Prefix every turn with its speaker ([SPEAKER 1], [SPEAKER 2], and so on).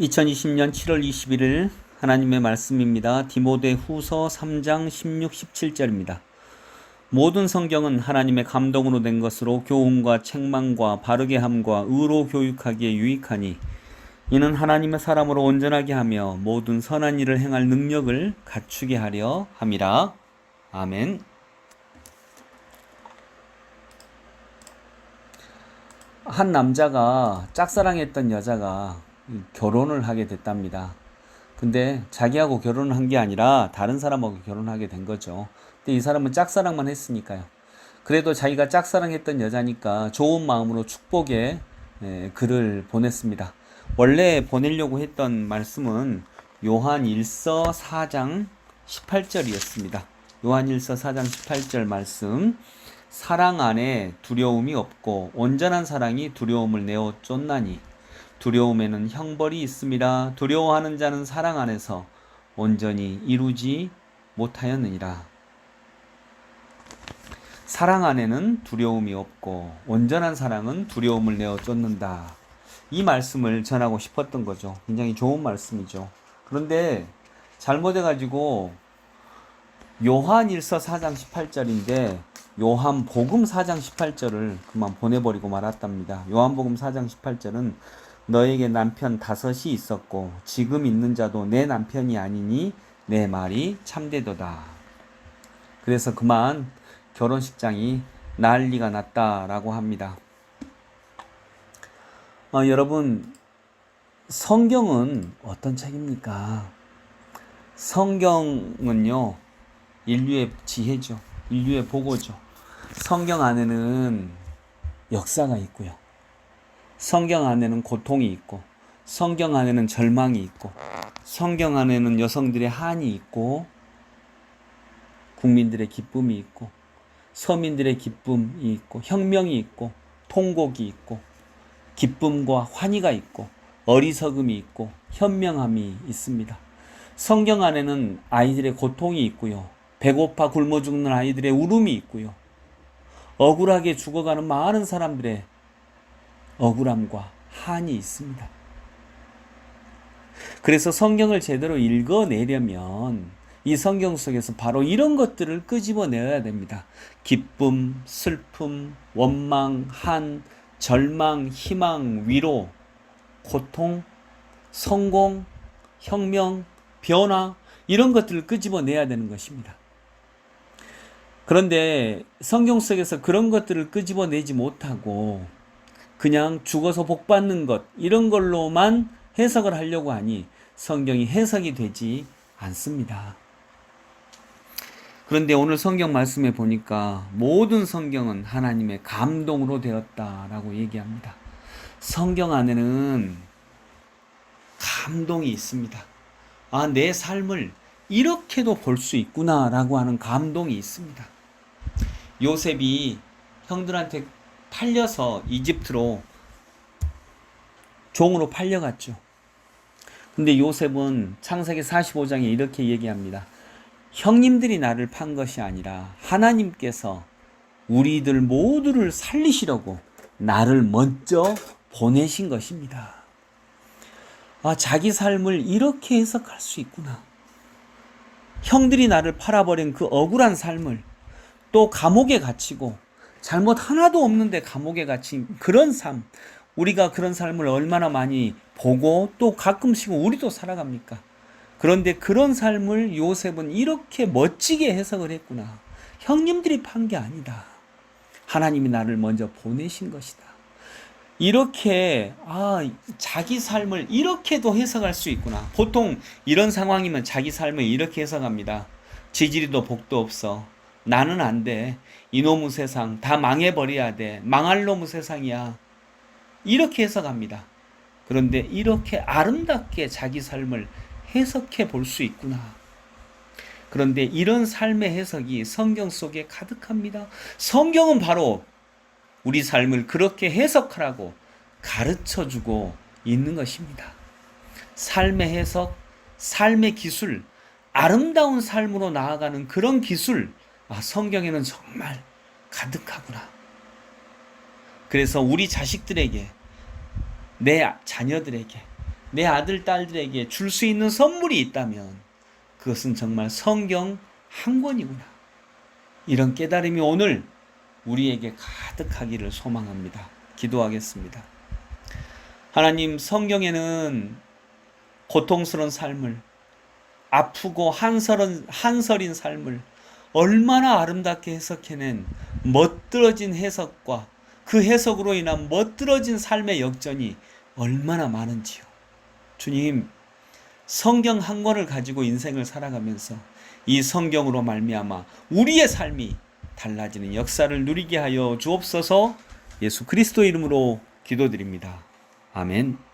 [SPEAKER 1] 2020년 7월 21일 하나님의 말씀입니다. 디모데 후서 3장 16, 17절입니다. 모든 성경은 하나님의 감동으로 된 것으로 교훈과 책망과 바르게 함과 의로 교육하기에 유익하니 이는 하나님의 사람으로 온전하게 하며 모든 선한 일을 행할 능력을 갖추게 하려 함이라. 아멘. 한 남자가 짝사랑했던 여자가 결혼을 하게 됐답니다. 근데 자기하고 결혼을 한 게 아니라 다른 사람하고 결혼하게 된 거죠. 근데 이 사람은 짝사랑만 했으니까요. 그래도 자기가 짝사랑했던 여자니까 좋은 마음으로 축복의 예, 글을 보냈습니다. 원래 보내려고 했던 말씀은 요한 1서 4장 18절이었습니다. 요한 1서 4장 18절 말씀. 사랑 안에 두려움이 없고 온전한 사랑이 두려움을 내어 쫓나니 두려움에는 형벌이 있음이라 두려워하는 자는 사랑 안에서 온전히 이루지 못하였느니라. 사랑 안에는 두려움이 없고 온전한 사랑은 두려움을 내어 쫓는다. 이 말씀을 전하고 싶었던 거죠. 굉장히 좋은 말씀이죠. 그런데 잘못해 가지고 요한 1서 4장 18절인데 요한 복음 4장 18절을 그만 보내버리고 말았답니다. 요한 복음 4장 18절은 너에게 남편 다섯이 있었고 지금 있는 자도 내 남편이 아니니 내 말이 참되도다. 그래서 그만 결혼식장이 난리가 났다라고 합니다. 어, 여러분 성경은 어떤 책입니까? 성경은요 인류의 지혜죠. 인류의 보고죠. 성경 안에는 역사가 있고요. 성경 안에는 고통이 있고, 성경 안에는 절망이 있고, 성경 안에는 여성들의 한이 있고, 국민들의 기쁨이 있고, 서민들의 기쁨이 있고, 혁명이 있고, 통곡이 있고, 기쁨과 환희가 있고, 어리석음이 있고, 현명함이 있습니다. 성경 안에는 아이들의 고통이 있고요. 배고파 굶어 죽는 아이들의 울음이 있고요. 억울하게 죽어가는 많은 사람들의 억울함과 한이 있습니다. 그래서 성경을 제대로 읽어내려면 이 성경 속에서 바로 이런 것들을 끄집어내야 됩니다. 기쁨, 슬픔, 원망, 한, 절망, 희망, 위로, 고통, 성공, 혁명, 변화, 이런 것들을 끄집어내야 되는 것입니다. 그런데 성경 속에서 그런 것들을 끄집어내지 못하고 그냥 죽어서 복 받는 것 이런 걸로만 해석을 하려고 하니 성경이 해석이 되지 않습니다. 그런데 오늘 성경 말씀에 보니까 모든 성경은 하나님의 감동으로 되었다라고 얘기합니다. 성경 안에는 감동이 있습니다. 아, 내 삶을 이렇게도 볼 수 있구나라고 하는 감동이 있습니다. 요셉이 형들한테 팔려서 이집트로 종으로 팔려갔죠. 근데 요셉은 창세기 45장에 이렇게 얘기합니다. 형님들이 나를 판 것이 아니라 하나님께서 우리들 모두를 살리시려고 나를 먼저 보내신 것입니다. 아, 자기 삶을 이렇게 해석할 수 있구나. 형들이 나를 팔아버린 그 억울한 삶을 또 감옥에 갇히고 잘못 하나도 없는데 감옥에 갇힌 그런 삶 우리가 그런 삶을 얼마나 많이 보고 또 가끔씩 우리도 살아갑니까? 그런데 그런 삶을 요셉은 이렇게 멋지게 해석을 했구나. 형님들이 판 게 아니다. 하나님이 나를 먼저 보내신 것이다. 이렇게 아 자기 삶을 이렇게도 해석할 수 있구나. 보통 이런 상황이면 자기 삶을 이렇게 해석합니다. 지지리도 복도 없어. 나는 안 돼. 이놈의 세상 다 망해버려야 돼. 망할 놈의 세상이야. 이렇게 해석합니다. 그런데 이렇게 아름답게 자기 삶을 해석해 볼 수 있구나. 그런데 이런 삶의 해석이 성경 속에 가득합니다. 성경은 바로 우리 삶을 그렇게 해석하라고 가르쳐 주고 있는 것입니다. 삶의 해석, 삶의 기술, 아름다운 삶으로 나아가는 그런 기술, 아, 성경에는 정말 가득하구나. 그래서 우리 자식들에게, 내 자녀들에게 내 아들, 딸들에게 줄 수 있는 선물이 있다면 그것은 정말 성경 한 권이구나. 이런 깨달음이 오늘 우리에게 가득하기를 소망합니다. 기도하겠습니다. 하나님, 성경에는 고통스러운 삶을, 아프고 한설은, 한설인 삶을 얼마나 아름답게 해석해낸 멋들어진 해석과 그 해석으로 인한 멋들어진 삶의 역전이 얼마나 많은지요. 주님, 성경 한 권을 가지고 인생을 살아가면서 이 성경으로 말미암아 우리의 삶이 달라지는 역사를 누리게 하여 주옵소서 예수 그리스도 이름으로 기도드립니다. 아멘.